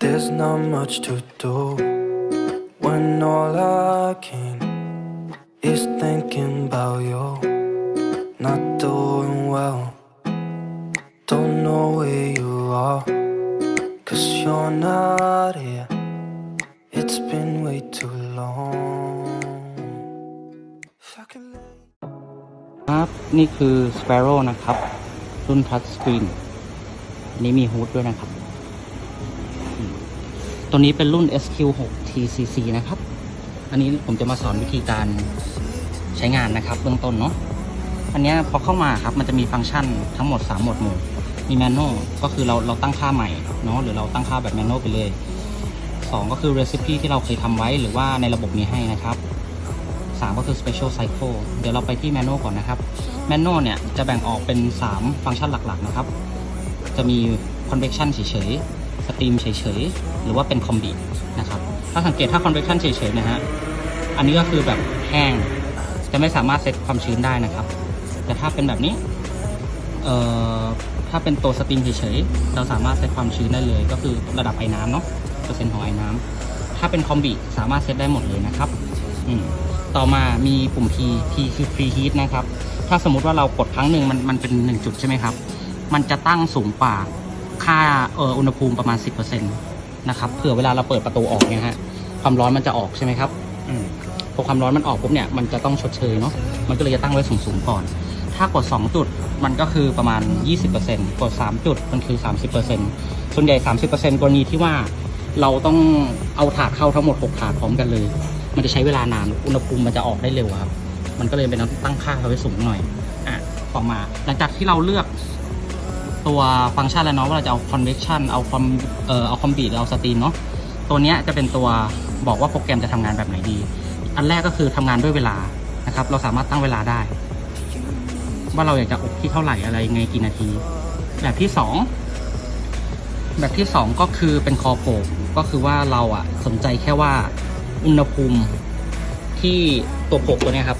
There's not much to do when all I can is thinking about you. Not doing well, don't know where you are, cause you're not here. It's been way too long. ครับนี่คือ Sparrow นะครับ รุ่น Touch Screen อันนี้มีฮูดด้วยนะครับ ตัวนี้เป็นรุ่น SQ6 TCC นะครับ อันนี้ผมจะมาสอนวิธีการใช้งานนะครับ เบื้องต้นเนาะ อันนี้พอเข้ามาครับ มันจะมีฟังก์ชันทั้งหมด3โหมดหมู่ มีแมนนวลก็คือเราเราตั้งค่าใหม่เนาะ หรือเราตั้งค่าแบบแมนนวลไปเลย 2 ก็คือ recipe ที่เราเคยทำไว้หรือว่าในระบบมีให้นะครับ 3 ก็คือ special cycle เดี๋ยวเราไปที่ manual ก่อนนะครับ manual เนี่ยจะแบ่งออกเป็น 3 ฟังก์ชันหลักๆนะครับ จะมี convection เฉยๆ steam เฉยๆ หรือว่าเป็น combi นะครับถ้าสังเกตถ้า convection เฉยๆนะฮะอันนี้ก็คือแบบแห้งจะไม่สามารถเซตความชื้นได้นะครับ แต่ถ้าเป็นแบบนี้เอ่อถ้าเป็นตัวสตรีมเฉยๆเราสามารถเซตความชื้นได้เลย ก็คือระดับไอ้น้ำเนาะเปอร์เซ็นต์ของไอ้น้ำถ้าเป็นคอมบิสามารถเซตได้หมดเลยนะครับอืมต่อมามีปุ่ม P P คือ free heat นะครับ ถ้าสมมุติว่าเรากดครั้งหนึ่งมันมันเป็น 1 จุดใช่ไหมครับ มันจะตั้งสูงกว่า ค่าเอออุณหภูมิประมาณ 10%นะครับเผื่อเวลาเราเปิดประตูออกเนี่ยฮะความร้อนมันจะออกใช่ไหมครับอืมพอความร้อนมันออกปุ๊บเนี่ยมันจะต้องชดเชยเนาะมันก็เลยจะตั้งไว้สูงๆก่อน ถ้ากด 2 จุดมันก็คือประมาณ 20%กด 3 จุดมันคือ 30%ส่วนใหญ่ 30%กรณีที่ว่าเราต้องเอาถาดเข้าทั้งหมด 6 ถาดพร้อมกันเลย มันจะใช้เวลานานอุณหภูมิมันจะออกได้เร็วอะครับมันก็เลยเป็นต้องตั้งค่าเขาไว้สูงหน่อยอะต่อมาหลังจากที่เราเลือก ตัวฟังก์ชันแล้วเนาะว่าเราจะเอา convection เอาความเอ่อเอาคอมบีเอาสตรีมเนาะตัวเนี้ยจะเป็นตัวบอกว่าโปรแกรมจะทำงานแบบไหนดี อันแรกก็คือทำงานด้วยเวลานะครับ เราสามารถตั้งเวลาได้ ว่าเราอยากจะอบที่เท่าไหร่อะไรไงกี่นาที แบบที่สองแบบที่สองก็คือเป็นคอโปกก็คือว่าเราอะสนใจแค่ว่าอุณหภูมิที่ตัวโปกตัวเนี้ยครับ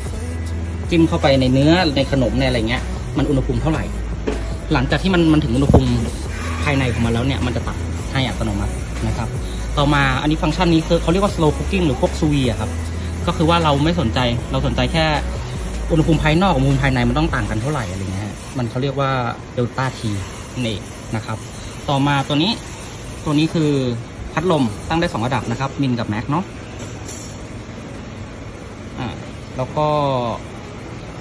จิ้มเข้าไปในเนื้อในขนมในอะไรเงี้ย มันอุณหภูมิเท่าไหร่ หลังจากที่มันมันถึงอุณหภูมิภายในของมันแล้วเนี่ยมันจะตัดให้อัตโนมัตินะครับ ต่อมาอันนี้ฟังก์ชันนี้คือเขาเรียกว่า slow cooking หรือพวกซูวีอะครับ ก็คือว่าเราไม่สนใจเราสนใจแค่อุณหภูมิภายนอกกับอุณหภูมิภายในมันต้องต่างกันเท่าไหร่อะไรเงี้ยมันเขาเรียกว่าเดลต้าทีนั่นะครับ ต่อมาตัวนี้ตัวนี้คือพัดลมตั้งได้ 2 ระดับนะครับ มินกับแม็กเนาะอ่าแล้วก็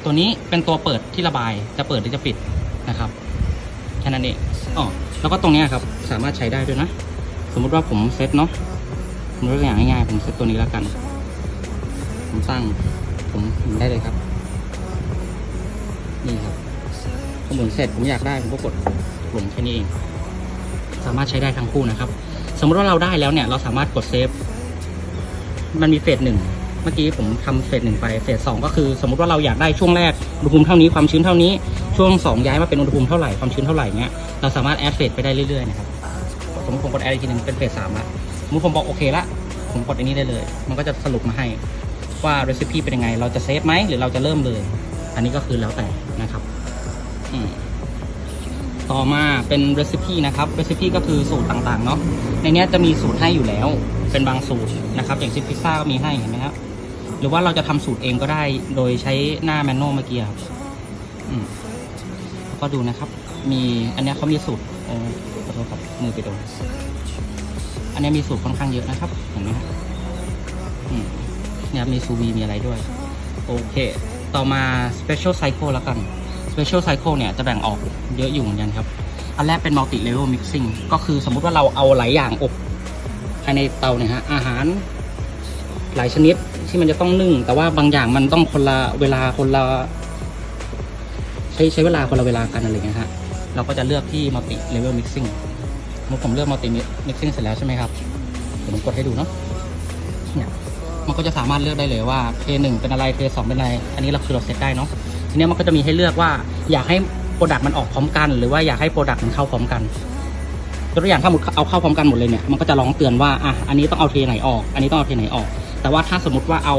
ตัวนี้เป็นตัวเปิดที่ระบายจะเปิดหรือจะปิด นะครับแค่นั้นเองอ๋อแล้วก็ตรงนี้ครับสามารถใช้ได้ด้วยนะ สมมุติว่าผมเซตเนาะผมยกตัวอย่างง่ายๆผมเซตตัวนี้แล้วกัน ผมตั้งผมหมุนได้เลยครับ นี่ครับพอหมุนเสร็จผมอยากได้ผมก็กดลงแค่นี้เอง สามารถใช้ได้ทั้งคู่นะครับ สมมติว่าเราได้แล้วเนี่ย เราสามารถกดเซฟ มันมีเฟสหนึ่ง มื่อกี้ผมทำเฟสหนึ่งไปเฟสสองก็คือ สมมติว่าเราอยากได้ช่วงแรกอุณหภูมิเท่านี้ความชื้นเท่านี้ช่วงสองย้ายมาเป็นอุณหภูมิเท่าไหร่ความชื้นเท่าไหร่เงี้ยเราสามารถแอดเฟสไปได้เรื่อยๆนะครับสมมติผมกดแอดอีกทีหนึงเป็นเฟสสามละสมมติผมบอกโอเคละผมกดอันนี้ได้เลย มันก็จะสรุปมาให้ว่า recipe เป็นยังไง เราจะเซฟไหมหรือเราจะเริ่มเลย อันนี้ก็คือแล้วแต่นะครับต่อมาเป็น recipe นะครับ recipe ก็คือสูตรต่างๆเนาะในนี้จะมีสูตรให้อยู่แล้ว เป็นบางสูตรนะครับ อย่างเช่นพิซซ่าก็มีให้เห็นไหมครับ หรือว่าเราจะทำสูตรเองก็ได้ โดยใช้หน้าแมนนวลเมื่อกี้ครับอืมแล้วก็ดูนะครับ มีอันนี้เขามีสูตรเออขอโทษครับมือไปโดนอันนี้มีสูตรค่อนข้างเยอะนะครับเห็นไหมครับอืมเนี่ยมีซูวีมีอะไรด้วย โอเค ต่อมา special cycle แล้วกัน special cycle เนี่ยจะแบ่งออกเยอะอยู่เหมือนกันครับ อันแรกเป็น multi level mixing ก็คือสมมุติว่าเราเอาหลายอย่างอบภายในเตาเนี่ยฮะอาหารหลายชนิด ที่มันจะต้องนึ่ง แต่ว่าบางอย่างมันต้องคนละเวลาคนละใช้ใช้เวลาคนละเวลากันอะไรเงี้ยฮะเราก็จะเลือกที่ multi level mixing เมื่อผมเลือก multi mixing เสร็จแล้วใช่ไหมครับเดี๋ยวผมกดให้ดูเนาะเนี่ยมันก็จะสามารถเลือกได้เลยว่าเทนึงเป็นอะไรเทสองเป็นอะไร อันนี้เราคือเราเซตได้เนาะทีนี้มันก็จะมีให้เลือกว่าอยากให้โปรดักต์มันออกพร้อมกัน หรือว่าอยากให้โปรดักต์มันเข้าพร้อมกันตัวอย่างถ้าหมดเอาเข้าพร้อมกันหมดเลยเนี่ยมันก็จะร้องเตือนว่าอะอันนี้ต้องเอาเทไหนออก อันนี้ต้องเอาเทไหนออก แต่ว่าถ้าสมมติว่าเอา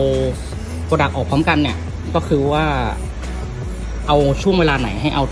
โปรดักต์ออกพร้อมกันเนี่ย ก็คือว่าเอาช่วงเวลาไหนให้เอา